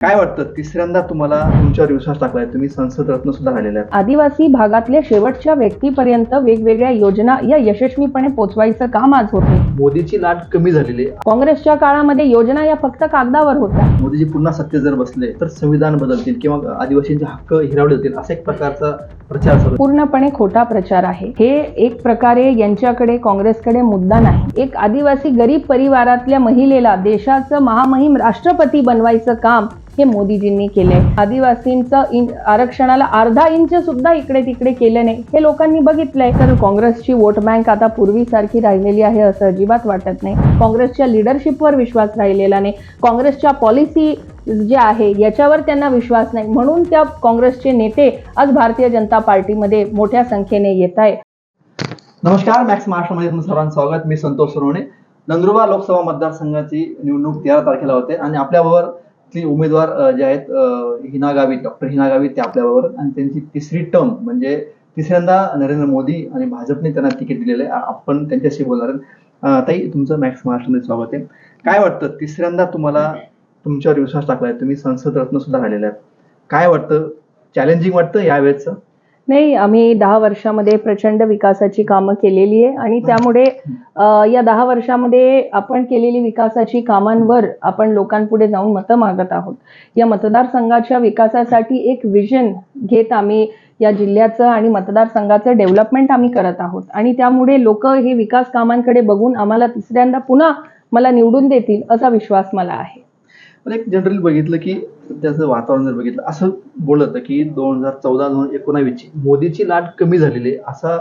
काय वाटतं? तिसऱ्यांदा तुम्हाला तुमच्यावर विश्वास टाकलाय. तुम्ही संसद रत्न सुद्धा आहेत आदिवासी भागातल्या शेवटच्या व्यक्तीपर्यंत वेगवेगळ्या योजना या यशस्वीपणे पोचवायचं काम आज होते मोदीची लाट कमी झालेली आहे. काँग्रेसच्या काळामध्ये योजना या फक्त कागदावर होत्या. मोदीजी पुन्हा सत्तेत जर बसले तर संविधान बदलतील किंवा आदिवासींचे हक्क हिरावले जातील असा एक प्रकारचा प्रचार सुरू आहे. पूर्णपणे खोटा प्रचार आहे. हे एक प्रकारे यांच्याकडे काँग्रेसकडे मुद्दा नाही. एक आदिवासी गरीब परिवारातल्या महिलेला देशाचं महामहिम राष्ट्रपती बनवायचं काम हे मोदीजींनी केलंय आदिवासींचं इन- आरक्षणाला अर्धा इंच सुद्धा इकडे तिकडे केलं नाही. हे लोकांनी बघितलंय. तर काँग्रेसची वोट बँक आता पूर्वीसारखी राहिलेली आहे असं अजिबात वाटत नाही. काँग्रेसच्या लिडरशिपवर विश्वास राहिलेला नाही. काँग्रेसच्या पॉलिसी जे आहे याच्यावर त्यांना विश्वास नाही. म्हणून त्या काँग्रेसचे नेते आज भारतीय जनता पार्टीमध्ये मोठ्या संख्येने येत आहे नमस्कार मॅक्स महाराष्ट्रामध्ये सर्वांचं स्वागत. मी संतोष सोनवणे. नंदुरबार लोकसभा मतदारसंघाची निवडणूक तेरा तारखेला होते आणि आपल्याबरोबर ती उमेदवार जे आहेत हिना गावित डॉक्टर हिना गावित ते आपल्याबरोबर आणि त्यांची तिसरी टर्म म्हणजे तिसऱ्यांदा नरेंद्र मोदी आणि भाजपने त्यांना तिकीट दिलेलं आहे. आपण त्यांच्याशी बोलणार ताई तुमचं मॅक्स महाराष्ट्रामध्ये स्वागत आहे. काय वाटतं तिसऱ्यांदा तुम्हाला तुमच्यावर विश्वास टाकलाय? तुम्ही संसद रत्न सुद्धा राहिलेला आहेत. काय वाटतं चॅलेंजिंग वाटतं यावेळेचं? नाही आम्ही दहा वर्षामध्ये प्रचंड विकासाची कामं केलेली आहे आणि त्यामुळे या दहा वर्षामध्ये आपण केलेली विकासाची कामांवर आपण लोकांपुढे जाऊन मतं मागत आहोत. या मतदारसंघाच्या विकासासाठी एक विजन घेत आम्ही या जिल्ह्याचं आणि मतदारसंघाचं डेव्हलपमेंट आम्ही करत आहोत. आणि त्यामुळे लोक हे विकास कामांकडे बघून आम्हाला तिसऱ्यांदा पुन्हा मला निवडून देतील असा विश्वास मला आहे. पण एक जनरली बघितलं की त्याचं वातावरण जर बघितलं असं बोलत की दोन हजार चौदा दोन हजार एकोणावीसची मोदीची लाट कमी झालेली आहे असा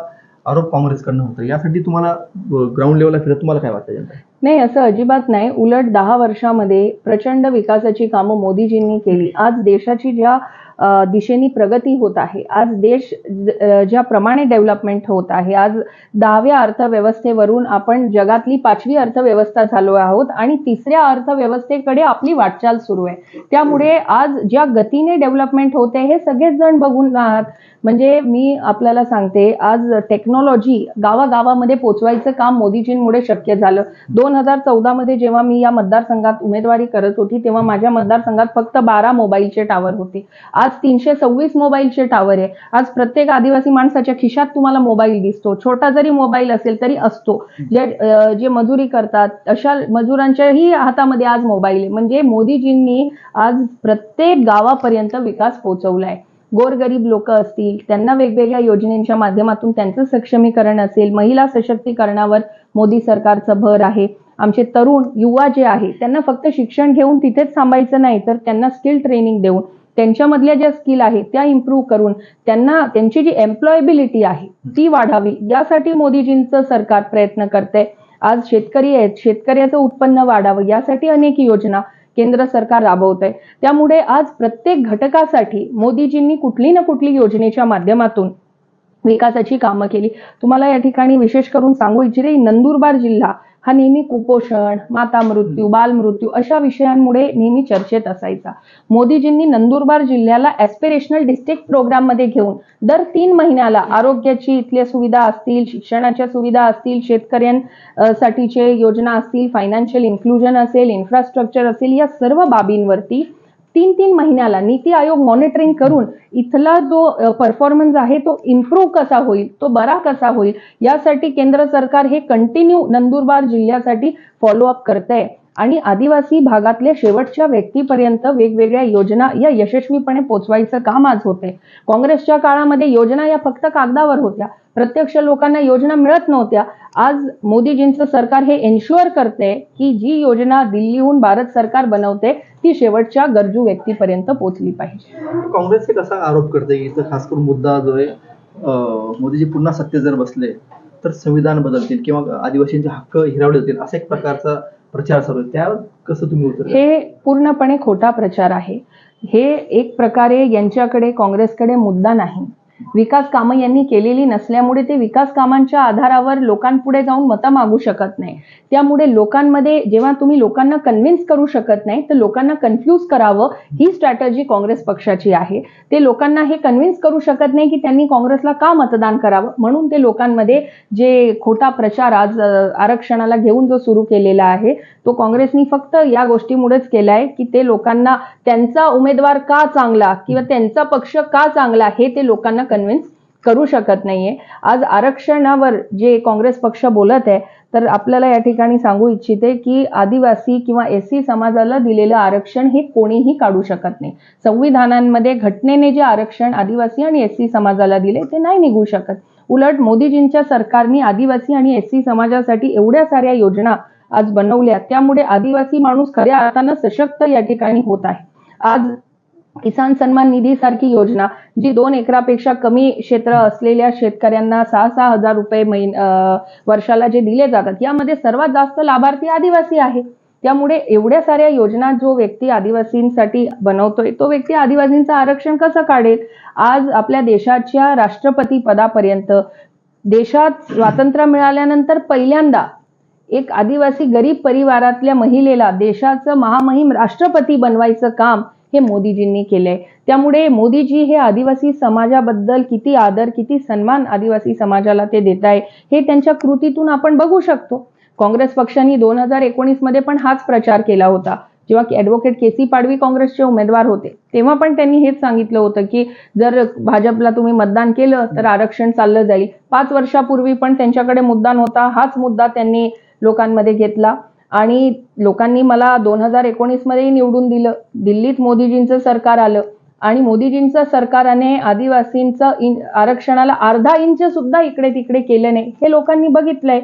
आरोप काँग्रेसकडनं होता यासाठी तुम्हाला ग्राउंड लेवलला फिरत तुम्हाला काय वाटतं नाही असं अजिबात नाही. उलट दहा वर्षामध्ये प्रचंड विकासाची कामं मोदीजींनी केली. आज देशाची ज्या दिशेने प्रगती होत आहे. आज देश ज्याप्रमाणे डेव्हलपमेंट होत आहे आज दहाव्या अर्थव्यवस्थेवरून आपण जगातली पाचवी अर्थव्यवस्था झालो आहोत आणि तिसऱ्या अर्थव्यवस्थेकडे आपली वाटचाल सुरू आहे. त्यामुळे आज ज्या गतीने डेव्हलपमेंट होते हे सगळेच जण बघून आहात म्हणजे मी आपल्याला सांगते आज टेक्नॉलॉजी गावागावामध्ये पोचवायचं काम मोदीजींमुळे शक्य झालं. दोन हजार चौदामध्ये जेव्हा मी या मतदारसंघात उमेदवारी करत होती तेव्हा माझ्या मतदारसंघात फक्त बारा मोबाईलचे टावर होते. आज आज तीनशे सव्वीस मोबाईलचे टावर आहे. आज प्रत्येक आदिवासी माणसाच्या खिशात तुम्हाला मोबाईल दिसतो. छोटा जरी मोबाईल असेल तरी असतो. जे जे मजुरी करतात अशा मजुरांच्याही हातामध्ये आज मोबाईल आहे. म्हणजे मोदीजींनी आज प्रत्येक गावापर्यंत विकास पोहोचवलाय गोरगरीब लोक असतील त्यांना वेगवेगळ्या योजनेच्या माध्यमातून त्यांचं सक्षमीकरण असेल महिला सशक्तीकरणावर मोदी सरकारचा भर आहे. आमचे तरुण युवा जे आहे त्यांना फक्त शिक्षण घेऊन तिथेच थांबायचं नाही तर त्यांना स्किल ट्रेनिंग देऊन त्यांच्यामधल्या ज्या स्किल आहेत त्या इम्प्रूव्ह करून त्यांना त्यांची जी एम्प्लॉयबिलिटी आहे ती वाढावी. यासाठी मोदीजींचं सरकार प्रयत्न करतंय. आज शेतकरी आहेत शेतकऱ्याचं उत्पन्न वाढावं यासाठी अनेक योजना केंद्र सरकार राबवत आहे त्यामुळे आज प्रत्येक घटकासाठी मोदीजींनी कुठली ना कुठली योजनेच्या माध्यमातून विकासाची कामं केली. तुम्हाला या ठिकाणी विशेष करून सांगू इच्छिते नंदुरबार जिल्हा हा नेहमी कुपोषण माता मृत्यू बालमृत्यू अशा विषयांमुळे नेहमी चर्चेत असायचा. मोदीजींनी नंदुरबार जिल्ह्याला ॲस्पिरेशनल डिस्ट्रिक्ट प्रोग्राममध्ये घेऊन दर तीन महिन्याला आरोग्याची इथल्या सुविधा असतील शिक्षणाच्या सुविधा असतील शेतकऱ्यांसाठीचे योजना असतील फायनान्शियल इन्क्लुजन असेल इन्फ्रास्ट्रक्चर असेल या सर्व बाबींवरती तीन तीन महिन्याला नीती आयोग मॉनिटरिंग करून इथला जो परफॉर्मन्स आहे तो इम्प्रूव्ह कसा होईल तो बरा कसा होईल यासाठी केंद्र सरकार हे कंटिन्यू नंदुरबार जिल्ह्यासाठी फॉलोअप करतंय. आणि आदिवासी भागातल्या शेवटच्या व्यक्तीपर्यंत वेगवेगळ्या योजना या यशस्वीपणे पोचवायचं काम आज होते काँग्रेसच्या काळामध्ये योजना या फक्त कागदावर होत्या. प्रत्यक्ष लोकांना योजना मिळत नव्हत्या. आज मोदीजींचं सरकार हे एन्श्युअर करते की जी योजना दिल्लीहून भारत सरकार बनवते ती शेवटच्या गरजू व्यक्तीपर्यंत पोचली पाहिजे. काँग्रेस एक आरोप करते खास करून मुद्दा जो आहे मोदीजी पुन्हा सत्तेत जर बसले तर संविधान बदलतील किंवा आदिवासींचे हक्क हिरावले जातील असा एक प्रकारचा प्रचार चालू आहे. त्यावर कसं तुम्ही उत्तर हे पूर्णपणे खोटा प्रचार आहे. हे एक प्रकारे यांच्याकडे काँग्रेसकडे मुद्दा नाही. विकास कामं यांनी केलेली नसल्यामुळे ते विकास कामांच्या आधारावर लोकांपुढे जाऊन मतं मागू शकत नाही. त्यामुळे लोकांमध्ये जेव्हा तुम्ही लोकांना कन्व्हिन्स करू शकत नाही तर लोकांना कन्फ्यूज करावं ही स्ट्रॅटर्जी काँग्रेस पक्षाची आहे. ते लोकांना हे कन्व्हिन्स करू शकत नाही की त्यांनी काँग्रेसला का मतदान करावं? म्हणून ते लोकांमध्ये जे खोटा प्रचार आज आरक्षणाला घेऊन जो सुरू केलेला आहे तो काँग्रेसनी फक्त या गोष्टीमुळेच केलाय की ते लोकांना त्यांचा उमेदवार का चांगला किंवा त्यांचा पक्ष का चांगला हे ते लोकांना कन्व्हिन्स करू शकत नाहीये. आज आरक्षणावर जे काँग्रेस पक्ष बोलत आहे तर आपल्याला या ठिकाणी सांगू इच्छिते की आदिवासी किंवा एस सी समाजाला दिलेलं आरक्षण हे कोणीही काढू शकत नाही. संविधानांमध्ये घटनेने जे आरक्षण आदिवासी आणि एस सी समाजाला दिले ते नाही निघू शकत. उलट मोदीजींच्या सरकारने आदिवासी आणि एस सी समाजासाठी एवढ्या साऱ्या योजना आज बनवल्या त्यामुळे आदिवासी माणूस खऱ्या अर्थानं सशक्त या ठिकाणी होत आहे. आज किसान सन्मान निधी सारखी योजना जी दोन एकरापेक्षा कमी क्षेत्र असलेल्या शेतकऱ्यांना सहा सहा हजार रुपये महिन वर्षाला जे दिले जातात यामध्ये सर्वात जास्त लाभार्थी आदिवासी आहे. त्यामुळे एवढ्या साऱ्या योजना जो व्यक्ती आदिवासींसाठी बनवतोय तो व्यक्ती आदिवासींचं आरक्षण कसं काढेल? आज आपल्या देशाच्या राष्ट्रपती पदापर्यंत देशात स्वातंत्र्य मिळाल्यानंतर पहिल्यांदा एक आदिवासी गरीब परिवारातल्या महिलेला देशाचं महामहिम राष्ट्रपती बनवायचं काम हे मोदीजींनी केलंय. त्यामुळे मोदीजी हे आदिवासी समाजाबद्दल किती आदर किती सन्मान आदिवासी समाजाला ते देत आहे हे त्यांच्या कृतीतून आपण बघू शकतो. काँग्रेस पक्षाने दोन हजार एकोणीसमध्ये पण हाच प्रचार केला होता. जेव्हा की ॲडव्होकेट के सी पाडवी काँग्रेसचे उमेदवार होते तेव्हा पण त्यांनी हेच सांगितलं होतं की जर भाजपला तुम्ही मतदान केलं तर आरक्षण चाललं जाईल. पाच वर्षापूर्वी पण त्यांच्याकडे मुद्दा होता हाच मुद्दा त्यांनी लोकांमध्ये घेतला. आणि लोकांनी मला दोन हजार एकोणीसमध्येही निवडून दिलं. दिल्लीत मोदीजींचं सरकार आलं. आणि मोदीजींचं सरकारने आदिवासींचं इन आरक्षणाला अर्धा इंच सुद्धा इकडे तिकडे केलं नाही. हे लोकांनी बघितलंय.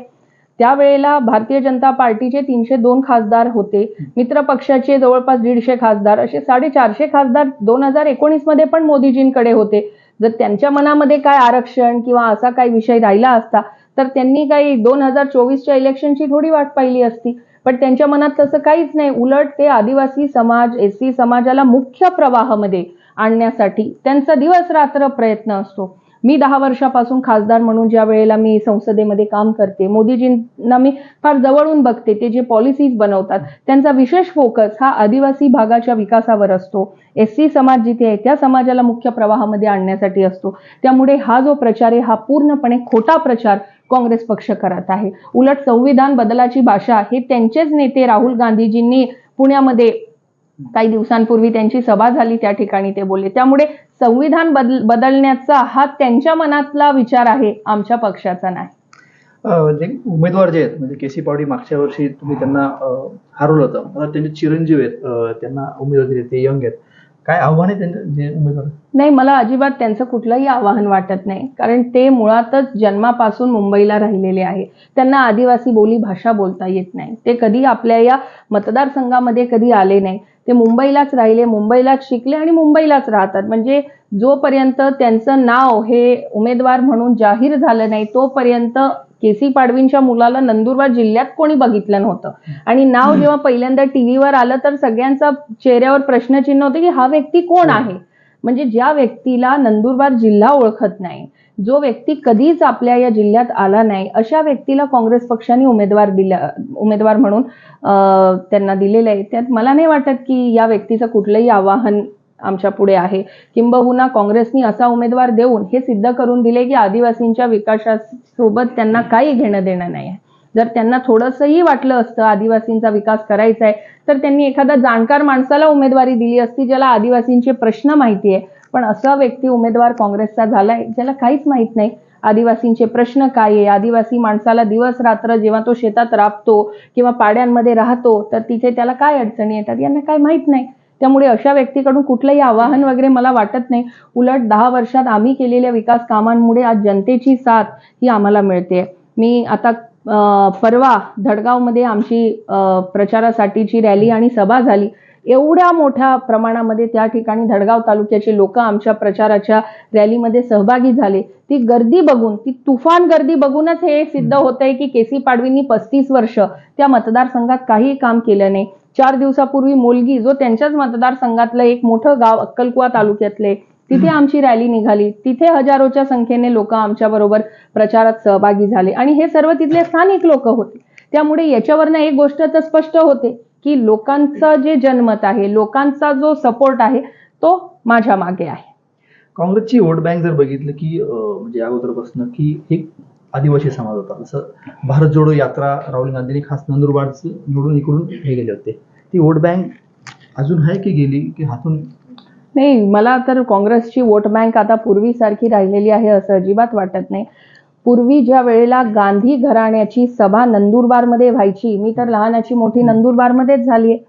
त्यावेळेला भारतीय जनता पार्टीचे तीनशे दोन खासदार होते. मित्र पक्षाचे जवळपास दीडशे खासदार. असे साडेचारशे खासदार दोन हजार एकोणीसमध्ये पण मोदीजींकडे होते. जर त्यांच्या मनामध्ये काय आरक्षण किंवा असा काही विषय राहिला असता तर त्यांनी काही दोन हजार चोवीसच्या इलेक्शनची थोडी वाट पाहिली असती. पण त्यांच्या मनात तसं काहीच नाही. उलट ते आदिवासी समाज एस सी समाजाला मुख्य प्रवाहामध्ये आणण्यासाठी त्यांचा दिवस रात्र प्रयत्न असतो. मी दहा वर्षापासून खासदार म्हणून ज्या वेळेला मी संसदेमध्ये काम करते मोदीजींना मी फार जवळून बघते. ते जे पॉलिसीज बनवतात त्यांचा विशेष फोकस हा आदिवासी भागाच्या विकासावर असतो. एस सी समाज जिथे आहे त्या समाजाला मुख्य प्रवाहामध्ये आणण्यासाठी असतो. त्यामुळे हा जो प्रचार आहे हा पूर्णपणे खोटा प्रचार काँग्रेस पक्ष करत आहे. उलट संविधान बदलाची भाषा हे त्यांचेच नेते राहुल गांधीजींनी पुण्यामध्ये काही दिवसांपूर्वी त्यांची सभा झाली त्या ठिकाणी ते बोलले. त्यामुळे संविधान बदल बदलण्याचा हा त्यांच्या मनातला विचार आहे आमच्या पक्षाचा नाही. जे म्हणजे उमेदवार जे आहेत म्हणजे के सी पावडी मागच्या वर्षी तुम्ही त्यांना हरवलं होतं. त्यांचे चिरंजीव आहेत त्यांना उमेदवार दिले ते यंग आहेत. काय आव्हान आहे त्यांचं जे उमेदवार? नाही मला अजिबात त्यांचं कुठलंही आव्हान वाटत नाही. कारण ते मुळातच जन्मापासून मुंबईला राहिलेले आहे. त्यांना आदिवासी बोली भाषा बोलता येत नाही. ते कधी आपल्या या मतदारसंघामध्ये कधी आले नाही. ते मुंबईलाच राहिले मुंबईलाच शिकले आणि मुंबईलाच राहतात. म्हणजे जोपर्यंत त्यांचं नाव हे उमेदवार म्हणून जाहीर झालं नाही तोपर्यंत के सी पाडवींच्या मुलाला नंदुरबार जिल्ह्यात कोणी बघितलं नव्हतं. आणि नाव जेव्हा पहिल्यांदा टीव्हीवर आलं तर सगळ्यांचा चेहऱ्यावर प्रश्नचिन्ह होते की हा व्यक्ती कोण आहे? म्हणजे ज्या व्यक्तीला नंदुरबार जिल्हा ओळखत नाही जो व्यक्ती कधीच आपल्या या जिल्ह्यात आला नाही अशा व्यक्तीला काँग्रेस पक्षाने उमेदवार दिला उमेदवार म्हणून त्यांना दिलेलं आहे. त्यात मला नाही वाटत की या व्यक्तीचं कुठलंही आवाहन आमच्या पुढे आहे. किंबहुना काँग्रेसनी असा उमेदवार देऊन हे सिद्ध करून दिले की आदिवासींच्या विकासासोबत त्यांना काही घेणं देणं नाही आहे. जर त्यांना थोडंसंही वाटलं असतं आदिवासींचा विकास करायचा आहे तर त्यांनी एखादा जाणकार माणसाला उमेदवारी दिली असती ज्याला आदिवासींचे प्रश्न माहिती आहे. पण असा व्यक्ती उमेदवार काँग्रेसचा झालाय ज्याला काहीच माहीत नाही. आदिवासींचे प्रश्न काय आहे? आदिवासी माणसाला दिवस रात्र जेव्हा तो शेतात राबतो किंवा पाड्यांमध्ये राहतो तर तिथे त्याला काय अडचणी येतात? यांना काय माहीत नाही. त्यामुळे अशा व्यक्तीकडून कुठलंही आवाहन वगैरे मला वाटत नाही. उलट दहा वर्षात आम्ही केलेल्या विकास कामांमुळे आज जनतेची साथ ही आम्हाला मिळते. मी आता परवा धडगावमध्ये आमची प्रचारासाठीची रॅली आणि सभा झाली. एवढ्या मोठ्या प्रमाणामध्ये त्या ठिकाणी धडगाव तालुक्याचे लोक आमच्या प्रचाराच्या रॅलीमध्ये सहभागी झाले. ती गर्दी बघून ती तुफान गर्दी बघूनच हे सिद्ध होत आहे की केसी पाडवींनी पस्तीस वर्ष त्या मतदारसंघात काही काम केलं नाही. चार दिवसापूर्वी मोलगी जो त्यांच्याच मतदारसंघातलं एक मोठं गाव अक्कलकुवा तालुक्यातले तिथे आमची रॅली निघाली. तिथे हजारोच्या संख्येने लोक आमच्या बरोबर प्रचारात सहभागी झाले. आणि हे सर्व तिथले स्थानिक लोक होते. त्यामुळे याच्यावरनं एक गोष्ट तर स्पष्ट होते की लोकांचं जे जनमत आहे लोकांचा जो सपोर्ट आहे तो माझ्या मागे आहे. काँग्रेसची वोट बँक जर बघितलं की म्हणजे अगोदरपासून की एक आदिवासी समाज होता. जसं भारत जोडो यात्रा राहुल गांधींनी खास नंदुरबारचं निवडून इकडून हे गेले होते. ती वोट बँक अजून आहे की गेली की हातून? नाही मला तर काँग्रेसची वोट बँक आता पूर्वीसारखी राहिलेली आहे असं अजिबात वाटत नाही. पूर्वी ज्या वेळेला गांधी घराण्याची सभा नंदुरबारमध्ये व्हायची मी तर लहानाची मोठी नंदुरबारमध्येच झाली आहे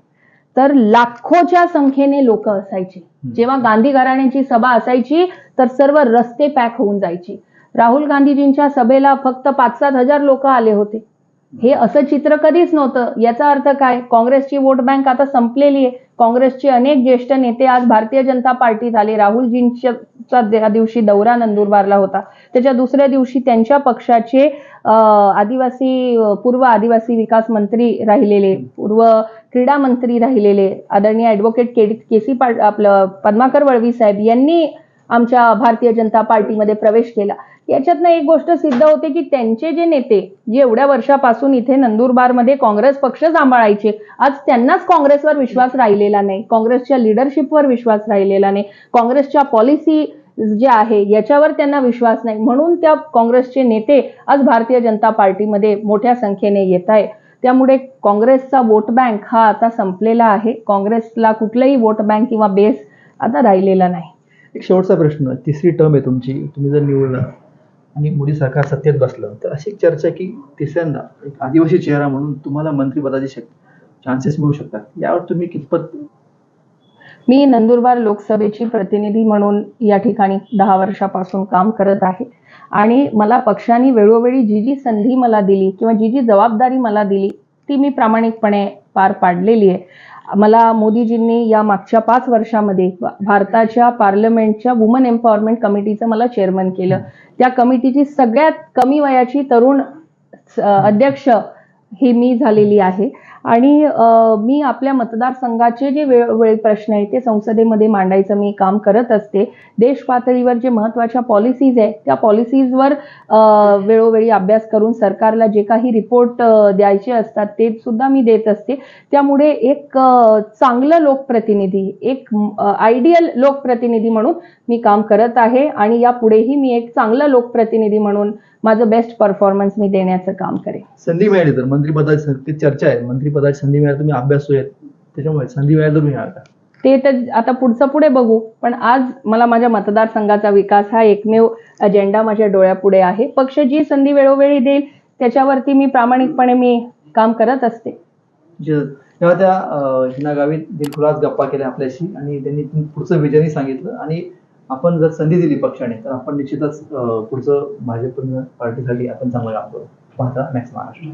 तर लाखोच्या संख्येने लोक असायची. जेव्हा गांधी घराण्याची सभा असायची तर सर्व रस्ते पॅक होऊन जायची. राहुल गांधीजींच्या सभेला फक्त पाच सात हजार लोक आले होते. हे असं चित्र कधीच नव्हतं. याचा अर्थ काय? काँग्रेसची वोट बँक आता संपलेली आहे. काँग्रेसचे अनेक ज्येष्ठ नेते आज भारतीय जनता पार्टीत आले. राहुलजींच्या त्या दिवशी दौरा नंदुरबारला होता. त्याच्या दुसऱ्या दिवशी त्यांच्या पक्षाचे आदिवासी पूर्व आदिवासी विकास मंत्री राहिलेले पूर्व क्रीडा मंत्री राहिलेले आदरणीय ऍडव्होकेट के के सी पाट आपलं पद्माकर वळवी साहेब यांनी आमच्या भारतीय जनता पार्टीमध्ये प्रवेश केला. याच्यातनं एक गोष्ट सिद्ध होते की त्यांचे जे नेते जे एवढ्या वर्षापासून इथे नंदुरबारमध्ये काँग्रेस पक्ष सांभाळायचे आज त्यांनाच काँग्रेसवर विश्वास राहिलेला नाही काँग्रेसच्या लिडरशिपवर विश्वास राहिलेला नाही काँग्रेसच्या पॉलिसी जे आहे याच्यावर त्यांना विश्वास नाही. म्हणून त्या काँग्रेसचे नेते आज भारतीय जनता पार्टीमध्ये मोठ्या संख्येने येत आहे त्यामुळे काँग्रेसचा वोट बँक हा आता संपलेला आहे. काँग्रेसला कुठलाही वोट बँक किंवा बेस आता राहिलेला नाही. एक शेवटचा प्रश्न तिसरी टर्म आहे तुमची. तुम्ही जर निवडला आणि मोदी सरकार सत्तेत बसलं. तर अशी चर्चा की तिसऱ्यांदा एक आदिवासी चेहरा म्हणून तुम्हाला मंत्रिपदाचे शक चान्सेस मिळू शकतात. यावर तुम्ही कितपत मी नंदुरबार लोकसभेची प्रतिनिधी म्हणून या ठिकाणी दहा वर्षापासून काम करत आहे. आणि मला पक्षाने वेळोवेळी जी जी संधी मला दिली किंवा जी जी जबाबदारी मला दिली ती मी प्रामाणिकपणे पार पाडलेली आहे. मला मोदीजींनी या मागच्या पाच वर्षामध्ये भारताच्या पार्लमेंटच्या वुमन एम्पॉवरमेंट कमिटीचं मला चेअरमन केलं. त्या कमिटीची सगळ्यात कमी वयाची तरुण अध्यक्ष ही मी झालेली आहे. आणि मी आपल्या मतदारसंघाचे जे वेळोवेळी प्रश्न आहेत ते संसदेमध्ये मांडायचं मी काम करत असते. देश पातळीवर जे महत्त्वाच्या पॉलिसीज आहे त्या पॉलिसीजवर वेळोवेळी अभ्यास करून सरकारला जे काही रिपोर्ट द्यायचे असतात ते सुद्धा मी देत असते. त्यामुळे एक चांगलं लोकप्रतिनिधी एक आयडियल लोकप्रतिनिधी म्हणून मी काम करत आहे आणि यापुढेही मी एक चांगलं लोकप्रतिनिधी म्हणून माझं बेस्ट परफॉर्मन्स मी देण्याचं काम करेन. संधी मिळाली तर मंत्रिपदाची सं- ती चर्चा आहे. मंत्रिपदाची संधी मिळाली तुम्ही अभ्यासू आहेत त्याच्यामुळे संधी मिळाली तर तुम्ही का? ते तर आता पुढचं पुढे बघू. पण आज मला माझ्या मतदारसंघाचा विकास हा एकमेव अजेंडा माझ्या डोळ्यापुढे आहे. पक्ष जी संधी वेळोवेळी देईल त्याच्यावरती मी प्रामाणिकपणे मी काम करत असते. जे- तेव्हा त्या अं, हिना गावित दिलखुलास गप्पा केल्या आपल्याशी आणि त्यांनी पुढचं विजनही सांगितलं. आणि आपण जर संधी दिली पक्षाने तर आपण निश्चितच पुढचं भाजप पार्टीसाठी आपण चांगलं काम करू. पाहता मॅक्स महाराष्ट्र.